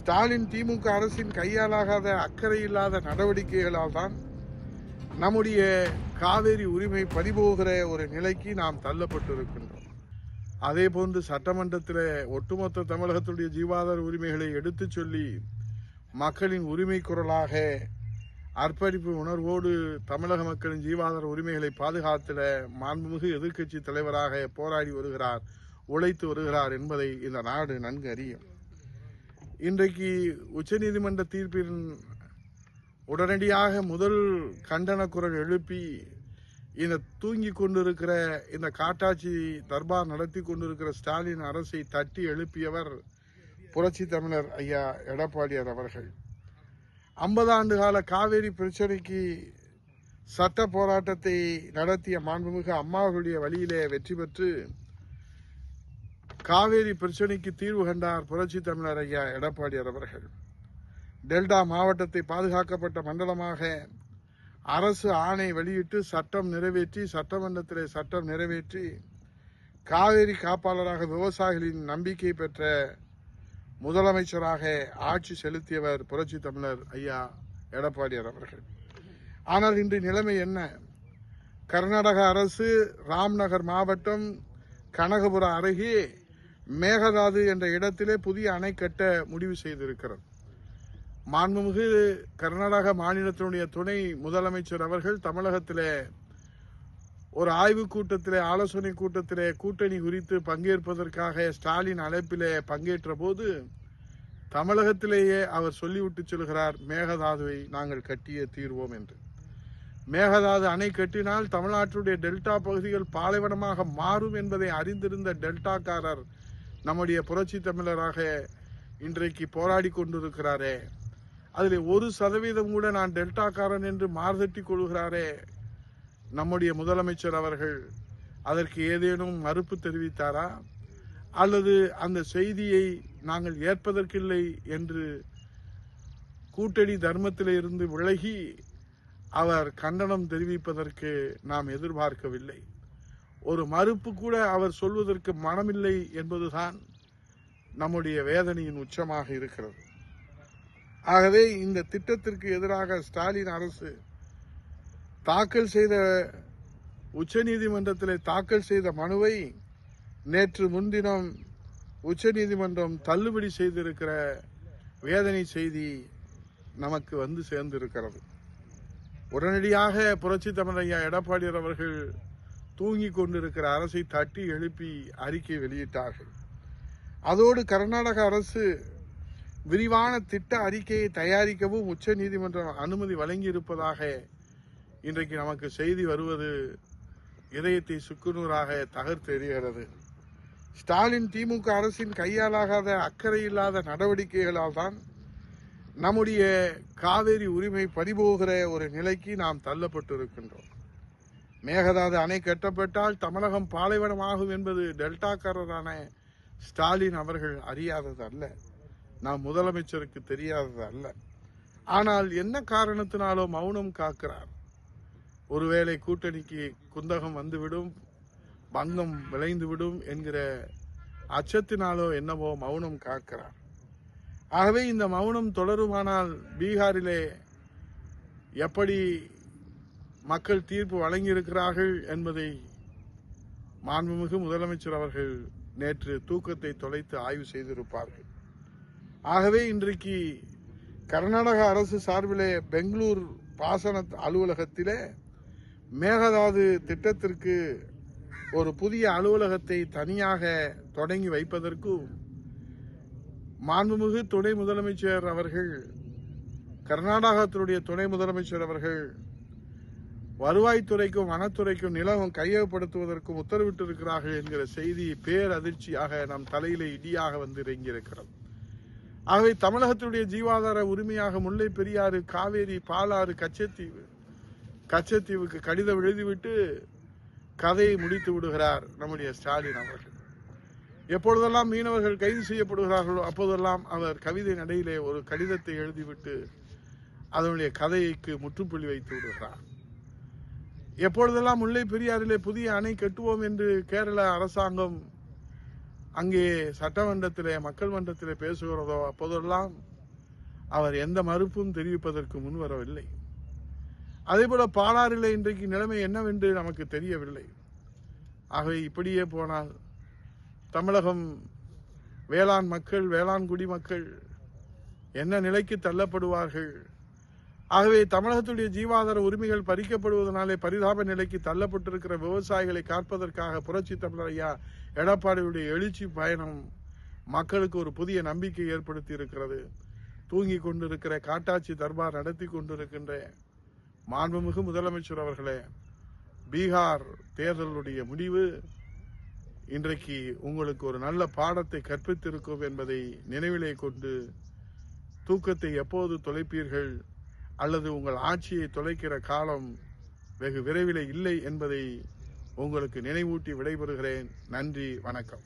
ஸ்டாலின் திமுக அரசின் கையாலாகாத அக்கறை இல்லாத நடவடிக்கைகளால் தான் நம்முடைய காவேரி உரிமை பறிபோகிற ஒரு நிலைக்கு நாம் தள்ளப்பட்டிருக்கின்றோம். அதே போன்று சட்டமன்றத்தில் ஒட்டுமொத்த தமிழகத்துடைய ஜீவாதார உரிமைகளை எடுத்துச் சொல்லி மக்களின் உரிமை குரலாக அர்ப்பணிப்பு உணர்வோடு தமிழக மக்களின் ஜீவாதார உரிமைகளை பாதுகாத்திட மாண்புமிகு எதிர்க்கட்சி தலைவராக போராடி வருகிறார் உழைத்து வருகிறார் என்பதை இந்த நாடு நன்கு அறியும். இன்றைக்கு உச்சநீதிமன்ற தீர்ப்பின் உடனடியாக முதல் கண்டன குரல் எழுப்பி இந்த தூங்கி கொண்டிருக்கிற இந்த காட்டாட்சி தர்பார் நடத்தி கொண்டிருக்கிற ஸ்டாலின் அரசை தட்டி எழுப்பியவர் புரட்சி தமிழர் ஐயா எடப்பாடியார் அவர்கள். ஐம்பது ஆண்டு கால காவேரி பிரச்சனைக்கு சட்ட போராட்டத்தை நடத்திய மாண்புமிகு அம்மாவுடைய வழியிலே வெற்றி பெற்று காவேரி பிரச்சனைக்கு தீர்வு கண்டார் புரட்சி தமிழர் ஐயா எடப்பாடியார் அவர்கள். டெல்டா மாவட்டத்தை பாதுகாக்கப்பட்ட மண்டலமாக அரசு ஆணை வெளியிட்டு சட்டம் நிறைவேற்றி சட்டமன்றத்திலே சட்டம் நிறைவேற்றி காவேரி காப்பாளராக விவசாயிகளின் நம்பிக்கை பெற்ற முதலமைச்சராக ஆட்சி செலுத்தியவர் புரட்சி தமிழர் ஐயா எடப்பாடியார் அவர்கள். ஆனால் இன்று நிலைமை என்ன? கர்நாடக அரசு ராம்நகர் மாவட்டம் கனகபுரம் அருகே மேகதாது என்ற இடத்திலே புதிய அணை கட்ட முடிவு செய்திருக்கிறார் மாண்புமிகு கர்நாடக மாநிலத்தினுடைய துணை முதலமைச்சர் அவர்கள் தமிழகத்திலே ஒரு ஆய்வு கூட்டத்திலே ஆலோசனை கூட்டத்திலே கூட்டணி குறித்து பங்கேற்பதற்காக ஸ்டாலின் அழைப்பிலே பங்கேற்ற போது தமிழகத்திலேயே அவர் சொல்லிவிட்டு சொல்கிறார் மேகதாதுவை நாங்கள் கட்டியே தீர்வோம் என்று. மேகதாது அணை கட்டினால் தமிழ்நாட்டுடைய டெல்டா பகுதிகள் பாலைவனமாக மாறும் என்பதை அறிந்திருந்த டெல்டாக்காரர் நம்முடைய புரட்சி தமிழராக இன்றைக்கு போராடி கொண்டிருக்கிறாரே. அதில் ஒரு சதவீதம் கூட நான் டெல்டாக்காரன் என்று மார்தட்டி கொள்கிறாரே. நம்முடைய முதலமைச்சர் அவர்கள் அதற்கு ஏதேனும் மறுப்பு தெரிவித்தாரா? அல்லது அந்த செய்தியை நாங்கள் ஏற்பதற்கில்லை என்று கூட்டணி தர்மத்தில் இருந்து விலகி அவர் கண்டனம் தெரிவிப்பதற்கு நாம் எதிர்பார்க்கவில்லை. ஒரு மறுப்பு கூட அவர் சொல்வதற்கு மனமில்லை என்பதுதான் நம்முடைய வேதனையின் உச்சமாக இருக்கிறது. ஆகவே இந்த திட்டத்திற்கு எதிராக ஸ்டாலின் அரசு தாக்கல் செய்த உச்சநீதிமன்றத்தில் தாக்கல் செய்த மனுவை நேற்று முன்தினம் உச்சநீதிமன்றம் தள்ளுபடி செய்திருக்கிற வேதனை செய்தி நமக்கு வந்து சேர்ந்திருக்கிறது. உடனடியாக புரட்சி தமிழையா எடப்பாடியார் அவர்கள் தூங்கிக் கொண்டிருக்கிற அரசை தட்டி எழுப்பி அறிக்கை வெளியிட்டார்கள். அதோடு கர்நாடக அரசு விரிவான திட்ட அறிக்கையை தயாரிக்கவும் உச்ச நீதிமன்றம் அனுமதி வழங்கியிருப்பதாக இன்றைக்கு நமக்கு செய்தி வருவது இதயத்தை சுக்குநூறாக தகர்த்தெறிகிறது ஸ்டாலின் திமுக அரசின் கையாலாகாத அக்கறை இல்லாத நடவடிக்கைகளால் தான் நம்முடைய காவேரி உரிமை பறிபோகிற ஒரு நிலைக்கு நாம் தள்ளப்பட்டிருக்கின்றோம். மேகதாது அணை கட்டப்பட்டால் தமிழகம் பாலைவனமாகும் என்பது டெல்டாக்காரரான ஸ்டாலின் அவர்கள் அறியாதது அல்ல நாம் முதலமைச்சருக்கு தெரியாதது அல்ல ஆனால் என்ன காரணத்தினாலோ மௌனம் காக்கிறார். ஒருவேளை கூட்டணிக்கு குந்தகம் வந்துவிடும் பங்கம் விளைந்துவிடும் என்கிற அச்சத்தினாலோ என்னவோ மௌனம் காக்கிறார். ஆகவே இந்த மௌனம் தொடருமானால் பீகாரிலே எப்படி மக்கள் தீர்ப்பு வழங்கியிருக்கிறார்கள் என்பதை மாண்புமிகு முதலமைச்சர் அவர்கள் நேற்று தூக்கத்தை தொலைத்து ஆய்வு செய்திருப்பார்கள். ஆகவே இன்றைக்கு கர்நாடக அரசு சார்பிலே பெங்களூர் பாசன அலுவலகத்திலே மேகதாது திட்டத்திற்கு ஒரு புதிய அலுவலகத்தை தனியாக தொடங்கி வைப்பதற்கும் மாண்புமிகு துணை முதலமைச்சர் அவர்கள் கர்நாடகத்தினுடைய துணை முதலமைச்சர் அவர்கள் வருவாய்த்துறைக்கும் வனத்துறைக்கும் நிலவும் கையகப்படுத்துவதற்கும் உத்தரவிட்டிருக்கிறார்கள் என்கிற செய்தி பேரதிர்ச்சியாக நம் தலையிலே இடியாக வந்து இறங்கியிருக்கிறது. ஆகவே தமிழகத்தினுடைய ஜீவாதார உரிமையாக முல்லை பெரியாறு காவேரி பாலாறு கச்சத்தீவு கச்சத்தீவுக்கு கடிதம் எழுதிவிட்டு கதையை முடித்து விடுகிறார் நம்முடைய ஸ்டாலின் அவர்கள். எப்பொழுதெல்லாம் மீனவர்கள் கைது செய்யப்படுகிறார்களோ அப்போதெல்லாம் அவர் கவிதை நடையிலே ஒரு கடிதத்தை எழுதிவிட்டு அதனுடைய கதைக்கு முற்றுப்புள்ளி வைத்து விடுகிறார். எப்பொழுதெல்லாம் முல்லை பெரியாறிலே புதிய அணை கட்டுவோம் என்று கேரள அரசாங்கம் அங்கே சட்டமன்றத்திலே மக்கள் மன்றத்திலே பேசுகிறதோ அப்போதெல்லாம் அவர் எந்த மறுப்பும் தெரிவிப்பதற்கு முன்வரவில்லை அதேபோல பாலாறில் இன்றைக்கு நிலைமை என்னவென்று நமக்கு தெரியவில்லை. ஆகவே இப்படியே போனால் தமிழகம் வேளாண் மக்கள் வேளாண் குடிமக்கள் என்ன நிலைக்கு தள்ளப்படுவார்கள்? ஆகவே தமிழகத்துடைய ஜீவாதார உரிமைகள் பறிக்கப்படுவதனாலே பரிதாப நிலைக்கு தள்ளப்பட்டிருக்கிற விவசாயிகளை காப்பதற்காக புரட்சி தமிழர் ஐயா எடப்பாடியுடைய எழுச்சி பயணம் மக்களுக்கு ஒரு புதிய நம்பிக்கை ஏற்படுத்தி இருக்கிறது. தூங்கி கொண்டிருக்கிற காட்டாட்சி தர்பார் நடத்தி கொண்டிருக்கின்ற மாண்புமிகு முதலமைச்சர் அவர்களே பீகார் தேர்தலுடைய முடிவு இன்றைக்கு உங்களுக்கு ஒரு நல்ல பாடத்தை கற்பித்திருக்கும் என்பதை நினைவிலே கொண்டு தூக்கத்தை எப்போது தொலைப்பீர்கள்? அல்லது உங்கள் ஆட்சியை தொலைக்கிற காலம் வெகு விரைவில் இல்லை என்பதை உங்களுக்கு நினைவூட்டி விடைபெறுகிறேன். நன்றி வணக்கம்.